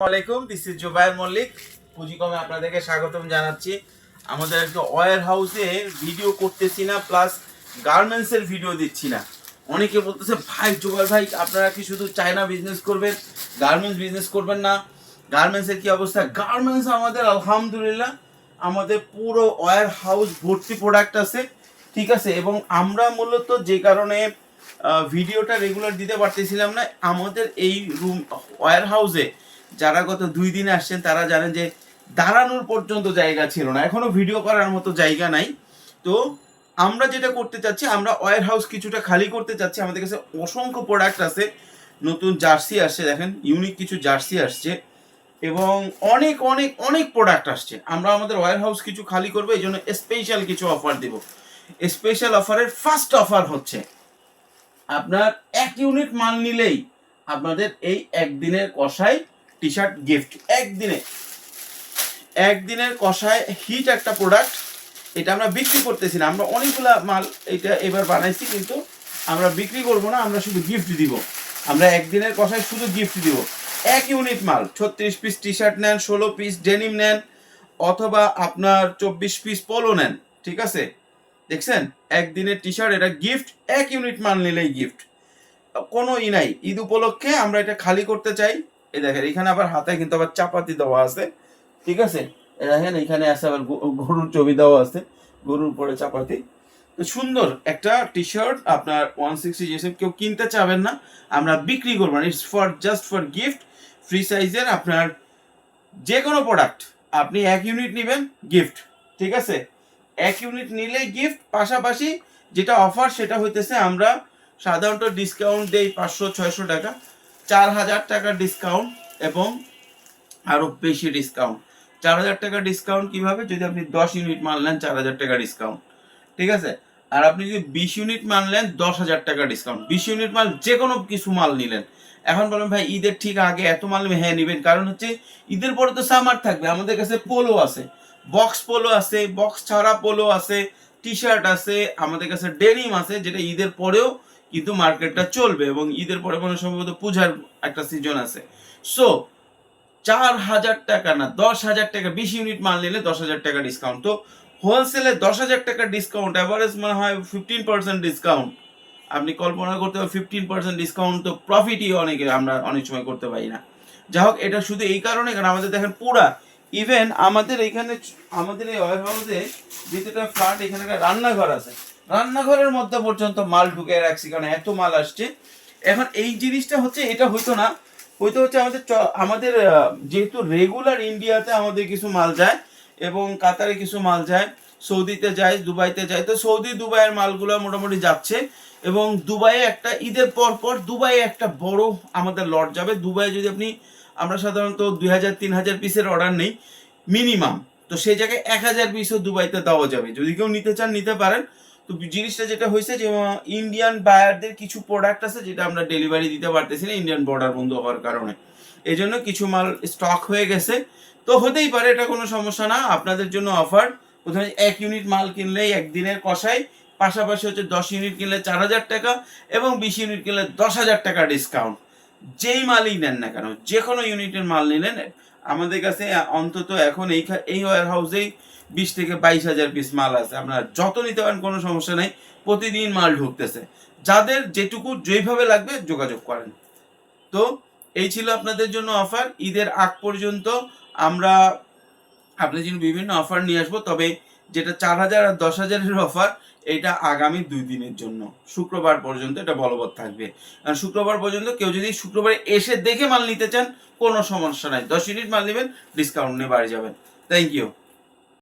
আলাইকুম this is Zubair Mallick পুঁজিকমে আপনাদেরকে স্বাগতম জানাচ্ছি। আমাদের একটা ওয়ার হাউসে ভিডিও করতেছি না প্লাস গার্মেন্টসের ভিডিও দিচ্ছি না। অনেকে বলতেছে, ভাই জুবাইর ভাই, আপনারা কি শুধু চায়না বিজনেস করবেন? গার্মেন্টস বিজনেস করবেন না? গার্মেন্টসের কি অবস্থা? গার্মেন্টস আমাদের, আলহামদুলিল্লাহ, আমাদের পুরো ওয়ার হাউস ভর্তি প্রোডাক্ট আছে। ঠিক আছে? এবং আমরা মূলত যে কারণে ভিডিওটা রেগুলার দিতে পারতেছিলাম না, আমাদের এই রুম ওয়ার হাউসে যারা গত দুই দিনে আসছেন, তারা জানেন যে দাঁড়ানোর পর্যন্ত জায়গা ছিল না। এখনও ভিডিও করার মতো জায়গা নাই। তো আমরা যেটা করতে চাচ্ছি, আমরা ওয়ার হাউস কিছুটা খালি করতে চাচ্ছি। আমাদের কাছে অসংখ্য প্রোডাক্ট আছে। নতুন জার্সি আসছে, দেখেন ইউনিক কিছু জার্সি আসছে। এবং অনেক অনেক অনেক প্রোডাক্ট আসছে। আমরা আমাদের ওয়ার হাউস কিছু খালি করব, এই জন্য স্পেশাল কিছু অফার দেব। স্পেশাল অফারের ফার্স্ট অফার হচ্ছে, আপনার এক ইউনিট মাল নিলেই আপনাদের এই একদিনের কষায় টি শার্ট গিফট একদিনে। একদিনের কষায় হিট একটা প্রোডাক্ট এটা আমরা বিক্রি করতেছি না। আমরা অনেকগুলা মাল এটা এবার বানাইছি, কিন্তু আমরা বিক্রি করব না, আমরা শুধু গিফট দিব। আমরা একদিনের কষায় শুধু গিফট দিব। এক ইউনিট মাল, ছত্রিশ পিস টি শার্ট নেন, ষোলো পিস ডেনিম নেন, অথবা আপনার চব্বিশ পিস পোলো নেন, ঠিক আছে? দেখছেন? একদিনের টি শার্ট এটা গিফট এক ইউনিট মাল নিলেই গিফট কোনো ই নাই। ঈদ উপলক্ষে আমরা এটা খালি করতে চাই। এই দেখেন, এখানে আবার হাতে কিন্তু আবার চাপাতি দেওয়া আছে, ঠিক আছে? দেখেন, এখানে আছে আবার গরুর ছবি দেওয়া আছে, গরুর উপরে চাপাতি। তো সুন্দর, একটা টি শার্ট আপনার ওয়ান সিক্সটি জিএসএম কেউ কিনতে চাবেন না, আমরা বিক্রি করব না। It's for just for gift free সাইজের আপনার যে কোনো প্রোডাক্ট আপনি এক ইউনিট নেবেন গিফট ঠিক আছে? এক ইউনিট নিলে গিফট পাশাপাশি যেটা অফার সেটা হইতেছে আমরা সাধারণত ডিসকাউন্ট দেই পাঁচশো, ছয়শো টাকা। চার হাজার টাকার ডিসকাউন্ট এবং আরও বেশি ডিসকাউন্ট চার হাজার টাকা ডিসকাউন্ট কীভাবে? যদি আপনি দশ ইউনিট চার হাজার টাকা ডিসকাউন্ট ঠিক আছে? আর আপনি যদি বিশ ইউনিট দশ হাজার টাকা ডিসকাউন্ট বিশ ইউনিট মাল যে কোনো কিছু মাল নিলেন। এখন বলেন, ভাই, ঈদের ঠিক আগে এত মাল হ্যাঁ নেবেন। কারণ হচ্ছে, ঈদের পরে তো সামার থাকবে। আমাদের কাছে পোলো আছে। বক্স পোলো আছে বক্স ছাড়া পোলো আছে টি শার্ট আছে, আমাদের কাছে ডেনিম আছে, যেটা ঈদের পরেও কিন্তু মার্কেটটা চলবে এবং ঈদের পরে মনে সম্ভবত পূজার একটা সিজন আছে। সো চার হাজার টাকা না, দশ হাজার টাকা বিশ ইউনিট মাল নিলে দশ হাজার টাকা ডিসকাউন্ট তো হোলসেলে দশ হাজার টাকা ডিসকাউন্ট অ্যাভারেজ মনে হয় ফিফটিন পার্সেন্ট ডিসকাউন্ট আপনি কল্পনা করতে পারেন ফিফটিন পার্সেন্ট ডিসকাউন্ট তো প্রফিটই অনেকে, আমরা অনেক সময় করতে পারি না। যা হোক, এটা শুধু এই কারণে, কারণ আমাদের দেখেন পুরা ইভেন আমাদের এখানে, আমাদের এই ওয়ার হাউসে দ্বিতীয়টা ফ্ল্যাট এখানে একটা রান্নাঘর আছে। রান্নাঘরের মধ্যে পর্যন্ত মাল ঢুকে রাখছি, কারণ এত মাল আসছে। এখন এই জিনিসটা হচ্ছে, এটা হইতো না। হইতো হচ্ছে আমাদের আমাদের যেহেতু রেগুলার ইন্ডিয়াতে আমাদের কিছু মাল যায় এবং কাতারে কিছু মাল যায়, সৌদিতে যায়, দুবাইতে যায়, তো সৌদি দুবাইয়ের মালগুলো মোটামুটি যাচ্ছে এবং দুবাইয়ে একটা, ঈদের পর পর দুবাইয়ে একটা বড় আমাদের লট যাবে। দুবাই যদি আপনি, আমরা সাধারণত দুই হাজার, তিন হাজার পিসের অর্ডার নেই মিনিমাম তো সেই জায়গায় এক হাজার পিসও দুবাইতে দেওয়া যাবে। যদি কেউ নিতে চান, নিতে পারেন। তো জিনিসটা যেটা হয়েছে যে ইন্ডিয়ান বায়ারদের কিছু প্রোডাক্ট আছে যেটা আমরা ডেলিভারি দিতে পারতেছি না ইন্ডিয়ান বর্ডার বন্ধ হওয়ার কারণে। এই জন্য কিছু মাল স্টক হয়ে গেছে। তো হতেই পারে, এটা কোনো সমস্যা না। আপনাদের জন্য অফার প্রথমে এক ইউনিট মাল কিনলেই একদিনের কষাই, পাশাপাশি হচ্ছে দশ ইউনিট কিনলে চার হাজার টাকা এবং বিশ ইউনিট কিনলে দশ হাজার টাকা ডিসকাউন্ট যেই মালই নেন না কেন যে কোনো ইউনিটের মাল নিলেন আমাদের কাছে অন্তত এখন এই এই ওয়ার হাউসেই বিশ থেকে বাইশ হাজার পিস মাল আছে। আপনারা যত নিতে পারেন কোনো সমস্যা নাই, প্রতিদিন মাল ঢুকতেছে। যাদের যেটুকু যেইভাবে লাগবে যোগাযোগ করেন। তো এই ছিল আপনাদের জন্য অফার ঈদের আগ পর্যন্ত আমরা আপনাদের জন্য বিভিন্ন অফার নিয়ে আসব। তবে যেটা চার হাজার আর দশ হাজারের অফার এটা আগামী দুই দিনের জন্য। শুক্রবার পর্যন্ত এটা বলবৎ থাকবে। কারণ শুক্রবার পর্যন্ত কেউ যদি শুক্রবারে এসে দেখে মাল নিতে চান, কোনো সমস্যা নাই। দশ ইউনিট মাল নেবেন ডিসকাউন্ট নিয়ে বাড়ি যাবেন। Thank you